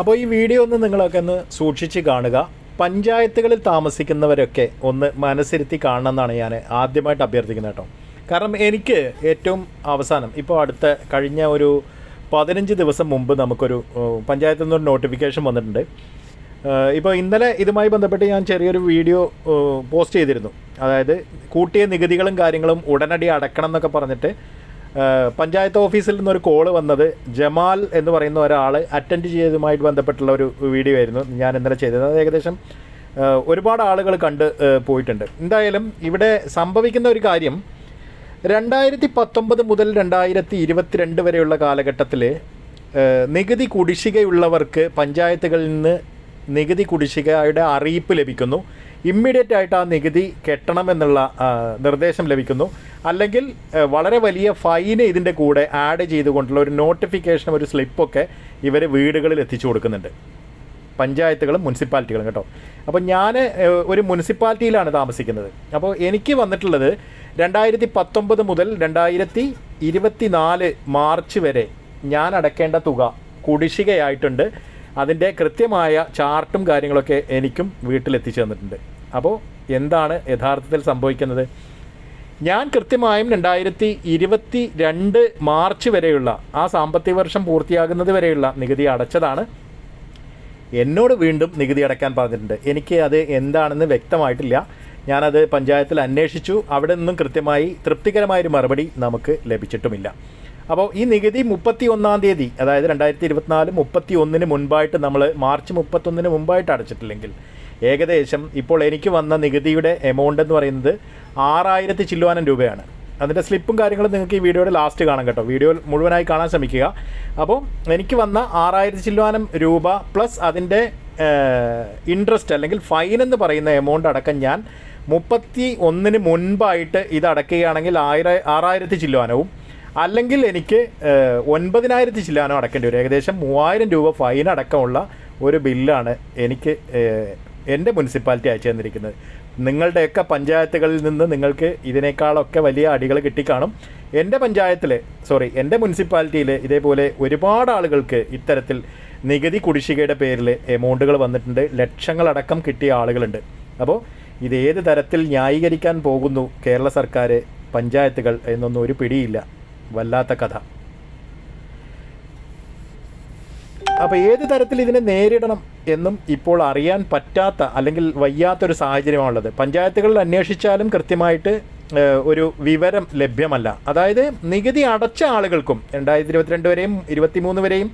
അപ്പോൾ ഈ വീഡിയോ ഒന്ന് നിങ്ങളൊക്കെ ഒന്ന് സൂക്ഷിച്ച് കാണുക. പഞ്ചായത്തുകളിൽ താമസിക്കുന്നവരൊക്കെ ഒന്ന് മനസ്സിരുത്തി കാണണം എന്നാണ് ഞാൻ ആദ്യമായിട്ട് അഭ്യർത്ഥിക്കുന്നത് കേട്ടോ. കാരണം എനിക്ക് ഏറ്റവും അവസാനം ഇപ്പോൾ അടുത്ത കഴിഞ്ഞ ഒരു പതിനഞ്ച് ദിവസം മുമ്പ് നമുക്കൊരു പഞ്ചായത്തിൽ നിന്നൊരു നോട്ടിഫിക്കേഷൻ വന്നിട്ടുണ്ട്. ഇപ്പോൾ ഇന്നലെ ഇതുമായി ബന്ധപ്പെട്ട് ഞാൻ ചെറിയൊരു വീഡിയോ പോസ്റ്റ് ചെയ്തിരുന്നു. അതായത് കൂട്ടിയ നികുതികളും കാര്യങ്ങളും ഉടനടി അടക്കണം എന്നൊക്കെ പറഞ്ഞിട്ട് പഞ്ചായത്ത് ഓഫീസിൽ നിന്നൊരു കോൾ വന്നത് ജമാൽ എന്ന് പറയുന്ന ഒരാൾ അറ്റൻഡ് ചെയ്തതുമായിട്ട് ബന്ധപ്പെട്ടുള്ള ഒരു വീഡിയോ ആയിരുന്നു ഞാൻ ഇന്നലെ ചെയ്തത്. അത് ഏകദേശം ഒരുപാട് ആളുകൾ കണ്ട് പോയിട്ടുണ്ട്. എന്തായാലും ഇവിടെ സംഭവിക്കുന്ന ഒരു കാര്യം രണ്ടായിരത്തി പത്തൊമ്പത് മുതൽ രണ്ടായിരത്തി ഇരുപത്തിരണ്ട് വരെയുള്ള കാലഘട്ടത്തിൽ നികുതി കുടിശ്ശികയുള്ളവർക്ക് പഞ്ചായത്തുകളിൽ നിന്ന് നികുതി കുടിശ്ശികയുടെ അറിയിപ്പ് ലഭിക്കുന്നു. ഇമ്മീഡിയറ്റ് ആയിട്ട് ആ നികുതി കെട്ടണമെന്നുള്ള നിർദ്ദേശം ലഭിക്കുന്നു. അല്ലെങ്കിൽ വളരെ വലിയ ഫൈന് ഇതിന്റെ കൂടെ ആഡ് ചെയ്തുകൊണ്ടുള്ള ഒരു നോട്ടിഫിക്കേഷൻ ഒരു സ്ലിപ്പൊക്കെ ഇവർ വീടുകളിൽ എത്തിച്ചു കൊടുക്കുന്നുണ്ട്. പഞ്ചായത്തുകളും മുനിസിപ്പാലിറ്റികളും കേട്ടോ. അപ്പോൾ ഞാൻ ഒരു മുനിസിപ്പാലിറ്റിയിലാണ് താമസിക്കുന്നത്. അപ്പോൾ എനിക്ക് വന്നിട്ടുള്ളത് രണ്ടായിരത്തി പത്തൊമ്പത് മുതൽ രണ്ടായിരത്തി ഇരുപത്തി നാല് മാർച്ച് വരെ ഞാൻ അടക്കേണ്ട തുക കുടിശ്ശികയായിട്ടുണ്ട്. അതിന്റെ കൃത്യമായ ചാർട്ടും കാര്യങ്ങളൊക്കെ എനിക്കും വീട്ടിലെത്തിച്ചു തന്നിട്ടുണ്ട്. അപ്പോൾ എന്താണ് യഥാർത്ഥത്തിൽ സംഭവിക്കുന്നത്? ഞാൻ കൃത്യമായും രണ്ടായിരത്തി ഇരുപത്തി രണ്ട് മാർച്ച് വരെയുള്ള ആ സാമ്പത്തിക വർഷം പൂർത്തിയാകുന്നത് വരെയുള്ള നികുതി അടച്ചതാണ്. എന്നോട് വീണ്ടും നികുതി അടയ്ക്കാൻ പറഞ്ഞിട്ടുണ്ട്. എനിക്ക് അത് എന്താണെന്ന് വ്യക്തമായിട്ടില്ല. ഞാനത് പഞ്ചായത്തിൽ അന്വേഷിച്ചു. അവിടെ നിന്നും കൃത്യമായി തൃപ്തികരമായൊരു മറുപടി നമുക്ക് ലഭിച്ചിട്ടുമില്ല. അപ്പോൾ ഈ നികുതി മുപ്പത്തി ഒന്നാം തീയതി അതായത് രണ്ടായിരത്തി ഇരുപത്തിനാല് മുപ്പത്തി ഒന്നിന് മുൻപായിട്ട് നമ്മൾ മാർച്ച് മുപ്പത്തൊന്നിന് മുമ്പായിട്ട് അടച്ചിട്ടില്ലെങ്കിൽ ഏകദേശം ഇപ്പോൾ എനിക്ക് വന്ന നികുതിയുടെ എമൗണ്ട് എന്ന് പറയുന്നത് ആറായിരത്തി ചില്ലുവാനം രൂപയാണ്. അതിന്റെ സ്ലിപ്പും കാര്യങ്ങളും നിങ്ങൾക്ക് ഈ വീഡിയോയുടെ ലാസ്റ്റ് കാണാം കേട്ടോ. വീഡിയോ മുഴുവനായി കാണാൻ ശ്രമിക്കുക. അപ്പോൾ എനിക്ക് വന്ന ആറായിരത്തി ചില്ലുവാനം രൂപ പ്ലസ് അതിന്റെ ഇൻട്രസ്റ്റ് അല്ലെങ്കിൽ ഫൈൻ എന്ന് പറയുന്ന എമൗണ്ട് അടക്കം ഞാൻ മുപ്പത്തി ഒന്നിന് മുൻപായിട്ട് ഇത് അടയ്ക്കുകയാണെങ്കിൽ ആയിര ആറായിരത്തി ചില്ലുവാനവും അല്ലെങ്കിൽ എനിക്ക് ഒൻപതിനായിരത്തി ചില്ലാനോ അടക്കേണ്ടി വരും. ഏകദേശം മൂവായിരം രൂപ ഫൈൻ അടക്കമുള്ള ഒരു ബില്ലാണ് എനിക്ക് എന്റെ മുനിസിപ്പാലിറ്റി അയച്ചു തന്നിരിക്കുന്നത് നിങ്ങളുടെയൊക്കെ പഞ്ചായത്തുകളിൽ നിന്ന് നിങ്ങൾക്ക് ഇതിനേക്കാളൊക്കെ വലിയ അടികൾ കിട്ടിക്കാണും. എന്റെ പഞ്ചായത്തിൽ സോറി എന്റെ മുനിസിപ്പാലിറ്റിയിൽ ഇതേപോലെ ഒരുപാട് ആളുകൾക്ക് ഇത്തരത്തിൽ നികുതി കുടിശ്ശികയുടെ പേരിൽ എമൗണ്ടുകൾ വന്നിട്ടുണ്ട്. ലക്ഷങ്ങളടക്കം കിട്ടിയ ആളുകളുണ്ട്. അപ്പോൾ ഇത് ഏത് തരത്തിൽ ന്യായീകരിക്കാൻ പോകുന്നു കേരള സർക്കാർ പഞ്ചായത്തുകൾ എന്നൊന്നും ഒരു പിടിയില്ല. വല്ലാത്ത കഥ. അപ്പോൾ ഏത് തരത്തിൽ ഇതിനെ നേരിടണം എന്നും ഇപ്പോൾ അറിയാൻ പറ്റാത്ത അല്ലെങ്കിൽ വയ്യാത്തൊരു സാഹചര്യമാണുള്ളത്. പഞ്ചായത്തുകളിൽ അന്വേഷിച്ചാലും കൃത്യമായിട്ട് ഒരു വിവരം ലഭ്യമല്ല. അതായത് നികുതി അടച്ച ആളുകൾക്കും രണ്ടായിരത്തി ഇരുപത്തിരണ്ട് വരെയും ഇരുപത്തിമൂന്ന് വരെയും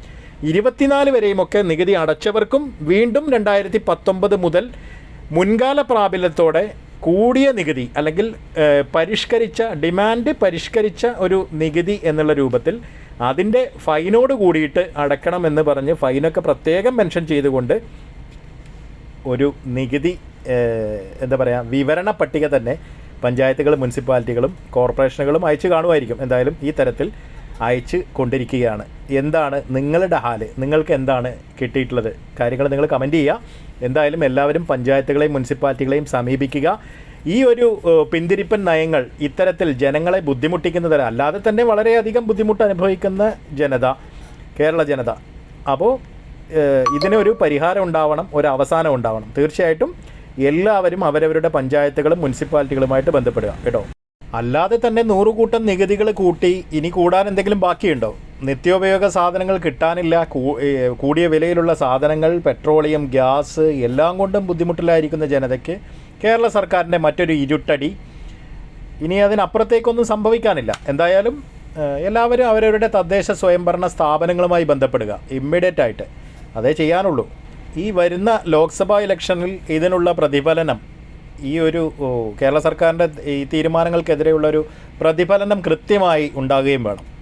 ഇരുപത്തിനാല് വരെയും ഒക്കെ നികുതി അടച്ചവർക്കും വീണ്ടും രണ്ടായിരത്തി പത്തൊമ്പത് മുതൽ മുൻകാല പ്രാബല്യത്തോടെ കൂടിയ നികുതി അല്ലെങ്കിൽ പരിഷ്കരിച്ച ഡിമാൻഡ് പരിഷ്കരിച്ച ഒരു നികുതി എന്നുള്ള രൂപത്തിൽ അതിന്റെ ഫൈനോട് കൂടിയിട്ട് അടക്കണമെന്ന് പറഞ്ഞ് ഫൈനൊക്കെ പ്രത്യേകം മെൻഷൻ ചെയ്തുകൊണ്ട് ഒരു നികുതി എന്താ പറയുക വിവരണ പട്ടിക തന്നെ പഞ്ചായത്തുകളും മുനിസിപ്പാലിറ്റികളും കോർപ്പറേഷനുകളും അയച്ചു കാണുമായിരിക്കും. എന്തായാലും ഈ തരത്തിൽ അയച്ചു കൊണ്ടിരിക്കുകയാണ്. എന്താണ് നിങ്ങളുടെ ഹാൽ? നിങ്ങൾക്ക് എന്താണ് കിട്ടിയിട്ടുള്ളത്? കാര്യങ്ങൾ നിങ്ങൾ കമന്റ് ചെയ്യുക. എന്തായാലും എല്ലാവരും പഞ്ചായത്തുകളെയും മുനിസിപ്പാലിറ്റികളെയും സമീപിക്കുക. ഈ ഒരു പിന്തിരിപ്പൻ നയങ്ങൾ ഇത്തരത്തിൽ ജനങ്ങളെ ബുദ്ധിമുട്ടിക്കുന്നതല്ല. അല്ലാതെ തന്നെ വളരെയധികം ബുദ്ധിമുട്ട് അനുഭവിക്കുന്ന ജനത കേരള ജനത. അപ്പോൾ ഇതിനൊരു പരിഹാരം ഉണ്ടാവണം ഒരു അവസാനം ഉണ്ടാവണം. തീർച്ചയായിട്ടും എല്ലാവരും അവരവരുടെ പഞ്ചായത്തുകളും മുനിസിപ്പാലിറ്റികളുമായിട്ട് ബന്ധപ്പെടുക കേട്ടോ. അല്ലാതെ തന്നെ നൂറുകൂട്ടം നികുതികൾ കൂട്ടി ഇനി കൂടാൻ എന്തെങ്കിലും ബാക്കിയുണ്ടോ? നിത്യോപയോഗ സാധനങ്ങൾ കിട്ടാനില്ല കൂടിയ വിലയിലുള്ള സാധനങ്ങൾ പെട്രോളിയം ഗ്യാസ് എല്ലാം കൊണ്ടും ബുദ്ധിമുട്ടിലായിരിക്കുന്ന ജനതയ്ക്ക് കേരള സർക്കാരിന്റെ മറ്റൊരു ഇരുട്ടടി. ഇനി അതിനപ്പുറത്തേക്കൊന്നും സംഭവിക്കാനില്ല. എന്തായാലും എല്ലാവരും അവരവരുടെ തദ്ദേശ സ്വയംഭരണ സ്ഥാപനങ്ങളുമായി ബന്ധപ്പെടുക. ഇമ്മീഡിയറ്റ് ആയിട്ട്. അതേ ചെയ്യാനുള്ളൂ. ഈ വരുന്ന ലോക്സഭാ ഇലക്ഷനിൽ ഇതിനുള്ള പ്രതിഫലനം ഈ ഒരു കേരള സർക്കാരിന്റെ ഈ തീരുമാനങ്ങൾക്കെതിരെയുള്ളൊരു പ്രതിഫലനം കൃത്യമായി ഉണ്ടാകുകയും വേണം.